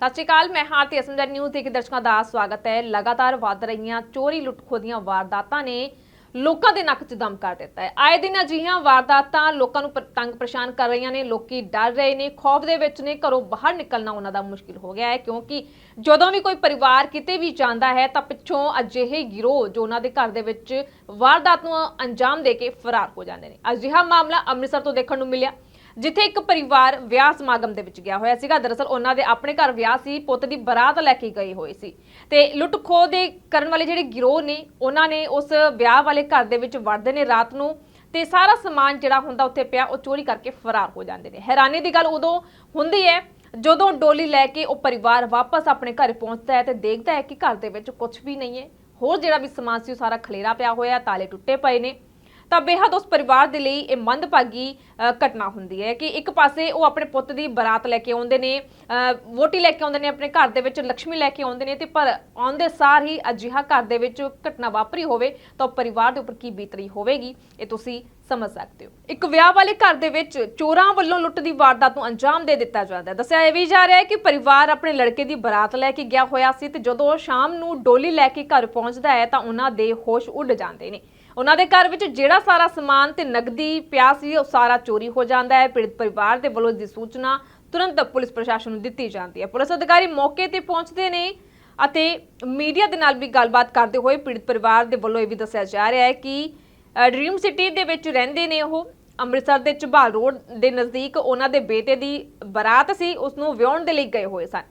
ਸਤਿ ਸ਼੍ਰੀ ਅਕਾਲ, ਮੈਂ ਹਾਰਤੀ ਅਸਮਦਰ ਨਿਊਜ਼ ਦੇ ਦਰਸ਼ਕਾਂ ਦਾ ਸਵਾਗਤ ਹੈ। ਲਗਾਤਾਰ ਵੱਧ ਰਹੀਆਂ ਚੋਰੀ ਲੁੱਟ-ਖੋਹ ਦੀਆਂ ਵਾਰਦਾਤਾਂ ਨੇ ਲੋਕਾਂ ਦੇ ਨੱਕ 'ਚ ਦਮ ਕਰ ਦਿੱਤਾ ਹੈ। ਆਏ ਦਿਨ ਅਜਿਹੀਆਂ ਵਾਰਦਾਤਾਂ ਲੋਕਾਂ ਨੂੰ ਤੰਗ ਪਰੇਸ਼ਾਨ ਕਰ ਰਹੀਆਂ ਨੇ, ਲੋਕੀ ਡਰ ਰਹੇ ਨੇ, ਖੌਫ ਦੇ ਵਿੱਚ ਨੇ, ਘਰੋਂ ਬਾਹਰ ਨਿਕਲਣਾ ਉਹਨਾਂ ਦਾ ਮੁਸ਼ਕਿਲ ਹੋ ਗਿਆ ਹੈ, ਕਿਉਂਕਿ ਜਦੋਂ ਵੀ ਕੋਈ ਪਰਿਵਾਰ ਕਿਤੇ ਵੀ ਜਾਂਦਾ ਹੈ, ਤਾਂ ਪਿੱਛੋਂ ਅਜਿਹੇ ਗਿਰੋਹ ਜੋ ਉਹਨਾਂ ਦੇ ਘਰ ਦੇ ਵਿੱਚ ਵਾਰਦਾਤ ਨੂੰ ਅੰਜਾਮ ਦੇ ਕੇ ਫਰਾਰ ਹੋ ਜਾਂਦੇ ਨੇ। ਅਜਿਹਾ ਮਾਮਲਾ ਅੰਮ੍ਰਿਤਸਰ ਤੋਂ ਦੇਖਣ ਨੂੰ ਮਿਲਿਆ। ਜਿੱਥੇ ਇੱਕ ਪਰਿਵਾਰ ਵਿਆਹ ਸਮਾਗਮ ਦੇ ਵਿੱਚ ਗਿਆ ਹੋਇਆ ਸੀਗਾ। ਦਰਅਸਲ ਉਹਨਾਂ ਦੇ ਆਪਣੇ ਘਰ ਵਿਆਹ ਸੀ, ਪੁੱਤ ਦੀ ਬਰਾਤ ਲੈ ਕੇ ਗਏ ਹੋਏ ਸੀ। ਤੇ ਲੁੱਟ ਖੋਹ ਦੇ ਕਰਨ ਵਾਲੇ ਜਿਹੜੇ ਗਿਰੋਹ ਨੇ, ਉਹਨਾਂ ਨੇ ਉਸ ਵਿਆਹ ਵਾਲੇ ਘਰ ਦੇ ਵਿੱਚ ਵੜਦੇ ਨੇ ਰਾਤ ਨੂੰ ਤੇ ਸਾਰਾ ਸਮਾਨ ਜਿਹੜਾ ਹੁੰਦਾ ਉੱਥੇ ਪਿਆ, ਉਹ ਚੋਰੀ ਕਰਕੇ ਫਰਾਰ ਹੋ ਜਾਂਦੇ ਨੇ। ਹੈਰਾਨੀ ਦੀ ਗੱਲ ਉਦੋਂ ਹੁੰਦੀ ਹੈ, ਜਦੋਂ ਡੋਲੀ ਲੈ ਕੇ ਉਹ ਪਰਿਵਾਰ ਵਾਪਸ ਆਪਣੇ ਘਰ ਪਹੁੰਚਦਾ ਹੈ ਤੇ ਦੇਖਦਾ ਹੈ ਕਿ ਘਰ ਦੇ ਵਿੱਚ ਕੁਝ ਵੀ ਨਹੀਂ ਹੈ। ਹੋਰ ਜਿਹੜਾ ਵੀ ਸਮਾਨ ਸੀ, ਉਹ ਸਾਰਾ ਖਲੇਰਾ ਪਿਆ ਹੋਇਆ, ਤਾਲੇ ਟੁੱਟੇ ਪਏ ਨੇ। ਤਾਂ ਬੇਹੱਦ ਉਸ ਪਰਿਵਾਰ ਦੇ ਲਈ ਇਹ ਮੰਦਭਾਗੀ ਘਟਨਾ ਹੁੰਦੀ ਹੈ ਕਿ ਇੱਕ ਪਾਸੇ ਉਹ ਆਪਣੇ ਪੁੱਤ ਦੀ ਬਰਾਤ ਲੈ ਕੇ ਆਉਂਦੇ ਨੇ ਵੋਟੀ ਲੈ ਕੇ ਆਉਂਦੇ ਨੇ ਆਪਣੇ ਘਰ ਦੇ ਵਿੱਚ ਲక్ష్ਮੀ ਲੈ ਕੇ ਆਉਂਦੇ ਨੇ ਤੇ ਪਰ ਆਉਂਦੇ ਸਾਰ ਹੀ ਅਜਿਹਾ ਘਰ ਦੇ ਵਿੱਚ ਘਟਨਾ ਵਾਪਰੀ ਹੋਵੇ ਤਾਂ ਉਹ ਪਰਿਵਾਰ ਦੇ ਉੱਪਰ ਕੀ ਬੀਤਰੀ ਹੋਵੇਗੀ, ਇਹ ਤੁਸੀਂ ਸਮਝ ਸਕਦੇ ਹੋ। ਇੱਕ ਵਿਆਹ ਵਾਲੇ ਘਰ ਦੇ ਵਿੱਚ ਚੋਰਾਂ ਵੱਲੋਂ ਲੁੱਟ ਦੀ ਵਾਰਦਾਤ ਨੂੰ ਅੰਜਾਮ ਦੇ ਦਿੱਤਾ ਜਾਂਦਾ ਹੈ। ਦੱਸਿਆ ਇਹ ਵੀ ਜਾ ਰਿਹਾ ਹੈ ਕਿ ਪਰਿਵਾਰ ਆਪਣੇ ਲੜਕੇ ਦੀ ਬਰਾਤ ਲੈ ਕੇ ਗਿਆ ਹੋਇਆ ਸੀ ਤੇ ਜਦੋਂ ਸ਼ਾਮ ਨੂੰ ਡੋਲੀ ਲੈ ਕੇ ਘਰ ਪਹੁੰਚਦਾ ਹੈ ਤਾਂ ਉਹਨਾਂ ਦੇ ਹੋਸ਼ ਉੱਡ ਜਾਂਦੇ ਨੇ। ਉਹਨਾਂ ਦੇ ਘਰ ਵਿੱਚ ਜਿਹੜਾ ਸਾਰਾ ਸਮਾਨ ਤੇ ਨਗਦੀ ਪਿਆ ਸੀ ਉਹ ਸਾਰਾ ਚੋਰੀ ਹੋ ਜਾਂਦਾ ਹੈ। ਪੀੜਤ ਪਰਿਵਾਰ ਦੇ ਵੱਲੋਂ ਇਸ ਦੀ ਸੂਚਨਾ ਤੁਰੰਤ ਪੁਲਿਸ ਪ੍ਰਸ਼ਾਸਨ ਨੂੰ ਦਿੱਤੀ ਜਾਂਦੀ ਹੈ। ਪੁਲਿਸ ਅਧਿਕਾਰੀ ਮੌਕੇ ਤੇ ਪਹੁੰਚਦੇ ਨੇ ਅਤੇ ਮੀਡੀਆ ਦੇ ਨਾਲ ਵੀ ਗੱਲਬਾਤ ਕਰਦੇ ਹੋਏ ਪੀੜਤ ਪਰਿਵਾਰ ਦੇ ਵੱਲੋਂ ਇਹ ਵੀ ਦੱਸਿਆ ਜਾ ਰਿਹਾ ਹੈ ਕਿ ਅ, ਡ੍ਰੀਮ ਸਿਟੀ ਦੇ ਵਿੱਚ ਰਹਿੰਦੇ ਨੇ ਉਹ। ਅੰਮ੍ਰਿਤਸਰ ਦੇ ਝਬਾਲ ਰੋਡ ਦੇ ਨਜ਼ਦੀਕ ਉਹਨਾਂ ਦੇ ਬੇਟੇ ਦੀ ਬਰਾਤ ਸੀ ਉਸ ਨੂੰ ਵਿਆਹਣ ਦੇ ਲਈ ਗਏ ਹੋਏ ਸਨ।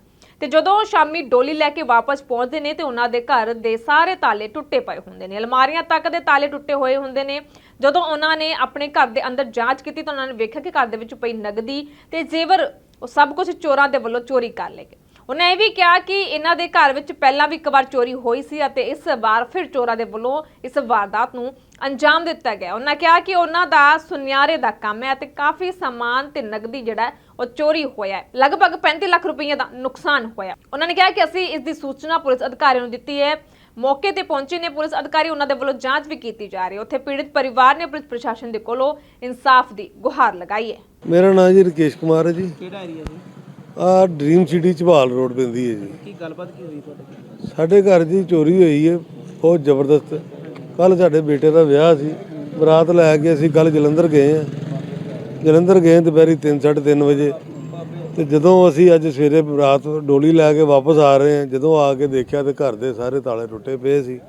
ਤੇ ਜਦੋਂ ਉਹ ਸ਼ਾਮੀ ਡੋਲੀ ਲੈ ਕੇ ਵਾਪਸ ਪਹੁੰਚਦੇ ਨੇ ਤੇ ਉਹਨਾਂ ਦੇ ਘਰ ਦੇ ਸਾਰੇ ਤਾਲੇ ਟੁੱਟੇ ਪਏ ਹੁੰਦੇ ਨੇ, ਅਲਮਾਰੀਆਂ ਤੱਕ ਦੇ ਤਾਲੇ ਟੁੱਟੇ ਹੋਏ ਹੁੰਦੇ ਨੇ। ਜਦੋਂ ਉਹਨਾਂ ਨੇ ਆਪਣੇ ਘਰ ਦੇ ਅੰਦਰ ਜਾਂਚ ਕੀਤੀ ਤਾਂ ਉਹਨਾਂ ਨੇ ਵੇਖਿਆ ਕਿ ਘਰ ਦੇ ਵਿੱਚ ਪਈ ਨਗਦੀ ਤੇ ਜ਼ੇਵਰ, ਉਹ ਸਭ ਕੁਝ ਚੋਰਾਂ ਦੇ ਵੱਲੋਂ ਚੋਰੀ ਕਰ ਲਏ ਗਏ। ਉਹਨਾਂ ਇਹ ਵੀ ਕਿਹਾ ਕਿ ਇਹਨਾਂ ਦੇ ਘਰ ਵਿੱਚ ਪਹਿਲਾਂ ਵੀ ਇੱਕ ਵਾਰ ਚੋਰੀ ਹੋਈ ਸੀ ਅਤੇ ਇਸ ਵਾਰ ਫਿਰ ਚੋਰਾਂ ਦੇ ਵੱਲੋਂ ਇਸ ਵਾਰਦਾਤ ਨੂੰ ਅੰਜਾਮ ਦਿੱਤਾ ਗਿਆ। ਉਹਨਾਂ ਕਿਹਾ ਕਿ ਉਹਨਾਂ ਦਾ ਸੁਨਿਆਰੇ ਦਾ ਕੰਮ ਹੈ ਤੇ ਕਾਫੀ ਸਮਾਨ ਤੇ ਨਗਦੀ ਜਿਹੜਾ ਉਹ ਚੋਰੀ ਹੋਇਆ ਹੈ। ਲਗਭਗ 35 ਲੱਖ ਰੁਪਏ ਦਾ ਨੁਕਸਾਨ ਹੋਇਆ। ਉਹਨਾਂ ਨੇ ਕਿਹਾ ਕਿ ਅਸੀਂ ਇਸ ਦੀ ਸੂਚਨਾ ਪੁਲਿਸ ਅਧਿਕਾਰੀਆਂ ਨੂੰ ਦਿੱਤੀ ਹੈ। ਮੌਕੇ ਤੇ ਪਹੁੰਚੇ ਨੇ ਪੁਲਿਸ ਅਧਿਕਾਰੀ ਉਹਨਾਂ ਦੇ ਵੱਲੋਂ ਜਾਂਚ ਵੀ ਕੀਤੀ ਜਾ ਰਹੀ ਹੈ। ਉੱਥੇ ਪੀੜਤ ਪਰਿਵਾਰ ਨੇ ਪੁਲਿਸ ਪ੍ਰਸ਼ਾਸਨ ਦੇ ਕੋਲੋਂ ਇਨਸਾਫ ਦੀ ਗੁਹਾਰ ਲਗਾਈ ਹੈ। ਮੇਰਾ ਨਾਮ ਜੀ ਰਕੇਸ਼ ਕੁਮਾਰ ਹੈ ਜੀ। ਕਿਹੜਾ ਏਰੀਆ ਜੀ? ਆ ਡ੍ਰੀਮ ਸਿਟੀ ਝਬਾਲ ਰੋਡ ਪੈਂਦੀ ਹੈ ਜੀ। ਕੀ ਗੱਲਬਾਤ ਕੀ ਹੋਈ ਤੁਹਾਡੇ ਸਾਡੇ ਘਰ ਦੀ ਚੋਰੀ ਹੋਈ ਹੈ ਬਹੁਤ ਜ਼ਬਰਦਸਤ। ਕੱਲ ਸਾਡੇ ਬੇਟੇ ਦਾ ਵਿਆਹ ਸੀ। ਬਰਾਤ ਲੈ ਕੇ ਅਸੀਂ ਕੱਲ ਜਲੰਧਰ ਗਏ ਆ ਜਲੰਧਰ ਗਏ ਦੁਪਹਿਰੀ 3:30 ਵਜੇ। ਤੇ ਜਦੋਂ ਅਸੀਂ ਅੱਜ ਸਵੇਰੇ ਬਰਾਤ ਡੋਲੀ ਲੈ ਕੇ ਵਾਪਸ ਆ ਰਹੇ ਹਾਂ ਜਦੋਂ ਆ ਕੇ ਦੇਖਿਆ ਤੇ ਘਰ ਦੇ ਸਾਰੇ ਤਾਲੇ ਟੁੱਟੇ ਪਏ ਸੀ।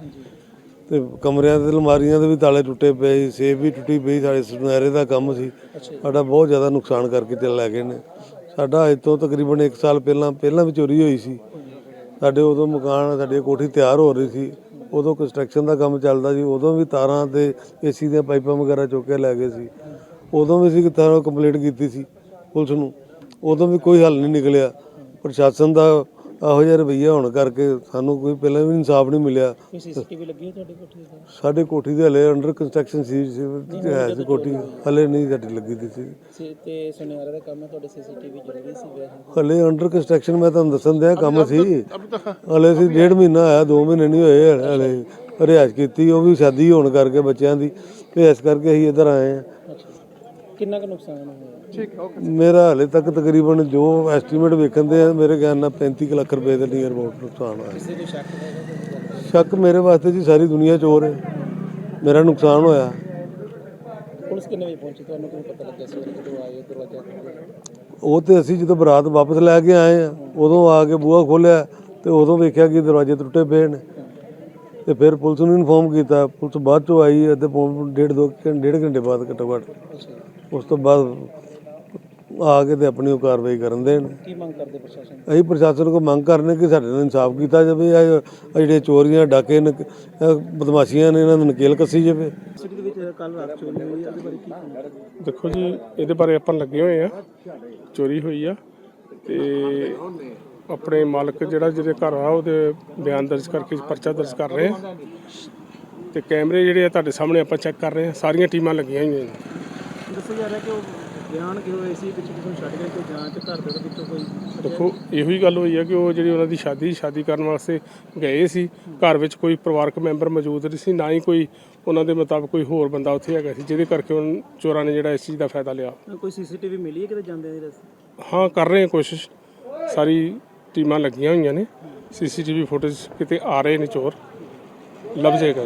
ਤੇ ਕਮਰਿਆਂ ਦੇ ਅਲਮਾਰੀਆਂ ਦੇ ਵੀ ਤਾਲੇ ਟੁੱਟੇ ਪਏ ਸੀ ਸੇਫ ਵੀ ਟੁੱਟੀ ਪਈ ਸਾਡੇ ਸੁਨਹਿਰੇ ਦਾ ਕੰਮ ਸੀ। ਸਾਡਾ ਬਹੁਤ ਜ਼ਿਆਦਾ ਨੁਕਸਾਨ ਕਰਕੇ ਚੱਲ ਲੈ ਗਏ ਨੇ। ਸਾਡਾ ਅੱਜ ਤੋਂ ਤਕਰੀਬਨ 1 ਸਾਲ ਪਹਿਲਾਂ ਪਹਿਲਾਂ ਵੀ ਚੋਰੀ ਹੋਈ ਸੀ। ਸਾਡੇ ਉਦੋਂ ਮਕਾਨ, ਸਾਡੀ ਕੋਠੀ ਤਿਆਰ ਹੋ ਰਹੀ ਸੀ। ਉਦੋਂ ਕੰਸਟਰਕਸ਼ਨ ਦਾ ਕੰਮ ਚੱਲਦਾ ਸੀ। ਉਦੋਂ ਵੀ ਤਾਰਾਂ ਤੇ ਏਸੀ ਦੀਆਂ ਪਾਈਪਾਂ ਵਗੈਰਾ ਚੁੱਕ ਕੇ ਲੈ ਗਏ ਸੀ। ਉਦੋਂ ਵੀ ਅਸੀਂ ਤਾਰਾਂ ਕੰਪਲੀਟ ਕੀਤੀ ਸੀ ਪੁਲਿਸ ਨੂੰ। ਉਦੋਂ ਵੀ ਕੋਈ ਹੱਲ ਨਹੀਂ ਨਿਕਲਿਆ। ਪ੍ਰਸ਼ਾਸਨ ਦਾ ਇਹੋ ਜਿਹਾ ਰਵੱਈਆ ਹੋਣ ਕਰਕੇ ਸਾਨੂੰ ਕੋਈ ਪਹਿਲਾਂ ਵੀ ਇਨਸਾਫ ਨਹੀਂ ਮਿਲਿਆ। ਕੋਈ ਸੀਸੀਟੀਵੀ ਲੱਗੀ ਹੈ ਤੁਹਾਡੇ ਕੋਠੇ ਤੇ? ਸਾਡੇ ਕੋਠੀ ਦੇ ਹਲੇ ਅੰਡਰ ਕੰਸਟਰਕਸ਼ਨ ਸੀ ਸੀ- ਹੈ ਸੀ ਕੋਠੀ। ਹਲੇ ਨਹੀਂ ਸਾਡੀ ਲੱਗੀ ਦੀ ਸੀ। ਸੀ ਤੇ ਸੁਨਿਆਰੇ ਦਾ ਕੰਮ ਹੈ ਤੁਹਾਡੇ ਸੀਸੀਟੀਵੀ ਜ਼ਰੂਰੀ ਸੀ ਵਿਆਹ ਹਲੇ ਅੰਡਰ ਕੰਸਟਰਕਸ਼ਨ ਮੈਂ ਤੁਹਾਨੂੰ ਦੱਸਣ ਦਿਆ ਕੰਮ ਸੀ। ਹਲੇ ਸੀ ਡੇਢ ਮਹੀਨਾ ਆਇਆ 2 ਮਹੀਨੇ ਨਹੀਂ ਹੋਏ ਹਲੇ- ਹਲੇ ਰਿਆਜ਼ ਕੀਤੀ ਉਹ ਵੀ ਸ਼ਾਦੀ ਹੋਣ ਕਰਕੇ ਬੱਚਿਆਂ ਦੀ। ਤੇ ਇਸ ਕਰਕੇ ਅਸੀਂ ਇੱਧਰ ਆਏ ਆ ਅੱਛਾ ਕਿੰਨਾ ਕੁ ਨੁਕਸਾਨ ਹੋਇਆ? ਠੀਕ ਮੇਰਾ ਹਲੇ ਤੱਕ ਤਕਰੀਬਨ ਜੋ ਐਸਟੀਮੇਟ ਵੇਖਣ ਦੇ ਆ ਮੇਰੇ ਖਿਆਲ ਨਾਲ 35 ਕੁ ਲੱਖ ਰੁਪਏ ਦੇ ਨੀਅਰ ਅਬਾਊਟ ਨੁਕਸਾਨ ਹੋਇਆ। ਕਿਸੇ ਕੋਈ ਸ਼ੱਕ ਹੈਗਾ? ਸ਼ੱਕ ਮੇਰੇ ਵਾਸਤੇ ਜੀ ਸਾਰੀ ਦੁਨੀਆ ਚੋਰ ਹੈ। ਮੇਰਾ ਨੁਕਸਾਨ ਹੋਇਆ। ਪੁਲਿਸ ਕਿੰਨੇ ਵਜੇ ਪਹੁੰਚੀ? ਤੁਹਾਨੂੰ ਕਿਵੇਂ ਪਤਾ ਲੱਗਿਆ ਸਵੇਰੇ ਜਦੋਂ ਆਏ ਦਰਵਾਜ਼ਾ? ਉਹ ਤੇ ਅਸੀਂ ਜਦੋਂ ਬਰਾਤ ਵਾਪਸ ਲੈ ਕੇ ਆਏ ਆ ਉਦੋਂ ਆ ਕੇ ਬੂਹਾ ਖੋਲਿਆ ਤੇ ਉਦੋਂ ਵੇਖਿਆ ਕਿ ਦਰਵਾਜ਼ੇ ਟੁੱਟੇ ਪਏ ਨੇ। ਤੇ ਫਿਰ ਪੁਲਿਸ ਨੂੰ ਇਨਫੋਰਮ ਕੀਤਾ। ਪੁਲਿਸ ਬਾਅਦ ਚੋਂ ਆਈ ਅੱਧੇ ਪੌਣ ਡੇਢ ਦੋ ਘੰ- ਡੇਢ ਘੰਟੇ ਬਾਅਦ ਘੱਟੋ ਘੱਟ। ਅੱਛਾ। ਉਸ ਤੋਂ ਬਾਅਦ ਆ ਕੇ ਤੇ ਆਪਣੀ ਉਹ ਕਾਰਵਾਈ ਕਰਨ ਦੇਣ। ਕੀ ਮੰਗ ਕਰਦੇ ਪ੍ਰਸ਼ਾਸਨ ਅਸੀਂ ਪ੍ਰਸ਼ਾਸਨ ਕੋ ਮੰਗ ਕਰਨੇ ਕਿ ਸਾਡੇ ਨਾਲ ਇਨਸਾਫ ਕੀਤਾ ਜਾਵੇ ਇਹ ਇਹ ਜਿਹੜੇ ਚੋਰੀਆਂ ਡਾਕੇ ਇਹ ਬਦਮਾਸ਼ੀਆਂ ਨੇ ਇਹਨਾਂ ਨੂੰ ਨਕੇਲ ਕੱਸੀ ਜਾਵੇ। ਸਿਟੀ ਦੇ ਵਿੱਚ ਕੱਲ ਰਾਤ ਚੋਰੀ ਹੋਈ ਉਹਦੇ ਬਾਰੇ ਕੀ ਕਹਿਣਾ? ਦੇਖੋ ਜੀ ਇਹਦੇ ਬਾਰੇ ਆਪਾਂ ਲੱਗੇ ਹੋਏ ਆ। ਚੋਰੀ ਹੋਈ ਆ ਤੇ ਆਪਣੇ ਮਾਲਕ ਜਿਹੜਾ ਜਿਹਦੇ ਘਰ ਆ ਉਹਦੇ ਬਿਆਨ ਦਰਜ ਕਰਕੇ ਪਰਚਾ ਦਰਜ ਕਰ ਰਹੇ ਆ। ਤੇ ਕੈਮਰੇ ਜਿਹੜੇ ਆ ਤੁਹਾਡੇ ਸਾਹਮਣੇ ਆਪਾਂ ਚੈੱਕ ਕਰ ਰਹੇ ਆ ਸਾਰੀਆਂ ਟੀਮਾਂ ਲੱਗੀਆਂ ਹੋਈਆਂ ਨੇ। ਦੱਸਿਆ ਜਾ ਰਿਹਾ ਕਿ ਉਹ ਬਿਆਨ ਕਿ ਹੋਏ ਸੀ ਪਿੱਛੇ ਕਿਸੇ ਨੂੰ ਛੱਡ ਗਏ ਕੋਈ ਜਾਂਚ ਘਰ ਦੇ ਵਿੱਚੋਂ ਕੋਈ ਦੇਖੋ ਇਹੋ ਹੀ ਗੱਲ ਹੋਈ ਆ ਕਿ ਉਹ ਜਿਹੜੀ ਉਹਨਾਂ ਦੀ ਸ਼ਾਦੀ ਸ਼ਾਦੀ ਕਰਨ ਵਾਸਤੇ ਗਏ ਸੀ। ਘਰ ਵਿੱਚ ਕੋਈ ਪਰਿਵਾਰਕ ਮੈਂਬਰ ਮੌਜੂਦ ਨਹੀਂ ਸੀ ਨਾ ਹੀ ਕੋਈ ਉਹਨਾਂ ਦੇ ਮੁਤਾਬਕ ਕੋਈ ਹੋਰ ਬੰਦਾ ਉੱਥੇ ਹੈਗਾ ਸੀ ਜਿਹਦੇ ਕਰਕੇ ਉਹਨਾਂ ਚੋਰਾਂ ਨੇ ਜਿਹੜਾ ਇਸ ਚੀਜ਼ ਦਾ ਫਾਇਦਾ ਲਿਆ। ਕੋਈ ਸੀਸੀਟੀਵੀ ਮਿਲੀ ਹੈ ਕਿਤੇ ਜਾਂਦੇ ਦੇ ਰਸਤੇ ਹਾਂ ਕਰ ਰਹੇ ਹਾਂ ਕੋਸ਼ਿਸ਼। ਸਾਰੀ ਟੀਮਾਂ ਲੱਗੀਆਂ ਹੋਈਆਂ ਨੇ। ਸੀਸੀਟੀਵੀ ਫੁਟੇਜ ਕਿਤੇ ਆ ਰਹੇ ਨੇ ਚੋਰ। ਲੱਭ ਜਾਏਗਾ